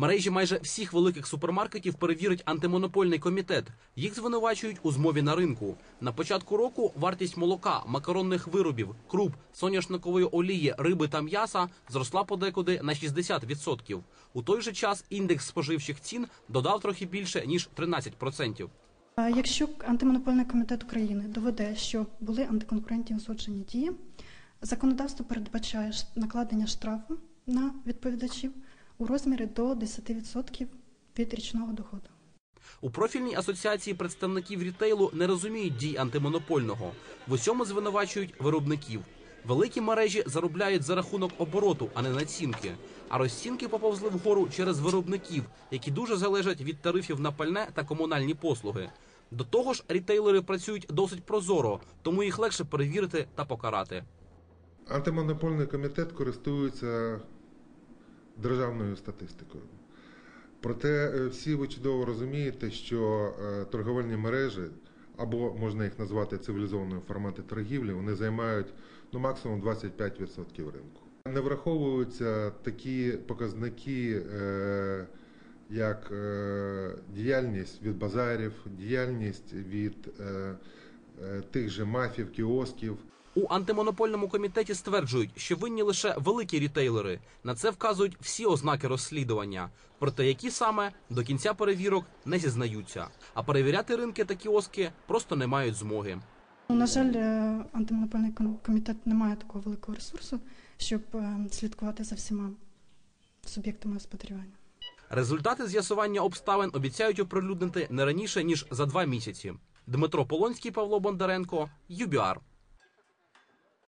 Мережі майже всіх великих супермаркетів перевірить антимонопольний комітет. Їх звинувачують у змові на ринку. На початку року вартість молока, макаронних виробів, круп, соняшникової олії, риби та м'яса зросла подекуди на 60%. У той же час індекс споживчих цін додав трохи більше ніж 13%. Якщо антимонопольний комітет України доведе, що були антиконкурентні узгоджені дії, законодавство передбачає накладення штрафу на відповідачів у розмірі до 10% від річного доходу. У профільній асоціації представників рітейлу не розуміють дій антимонопольного. В усьому звинувачують виробників. Великі мережі заробляють за рахунок обороту, а не націнки. А розцінки поповзли вгору через виробників, які дуже залежать від тарифів на пальне та комунальні послуги. До того ж, рітейлери працюють досить прозоро, тому їх легше перевірити та покарати. Антимонопольний комітет користується державною статистикою. Проте е, всі ви чудово розумієте, що е, торговельні мережі, або можна їх назвати цивілізованою формати торгівлі, вони займають ну, максимум 25% ринку. Не враховуються такі показники, е, як діяльність від базарів, діяльність від тих же мафів, кіосків. У антимонопольному комітеті стверджують, що винні лише великі рітейлери. На це вказують всі ознаки розслідування. Проте які саме до кінця перевірок не зізнаються. А перевіряти ринки та кіоски просто не мають змоги. Ну, На жаль, е, антимонопольний комітет не має такого великого ресурсу, щоб е, слідкувати за всіма суб'єктами господарювання. Результати з'ясування обставин обіцяють оприлюднити не раніше ніж за два місяці. Дмитро Полонський, Павло Бондаренко, ЮБІАР.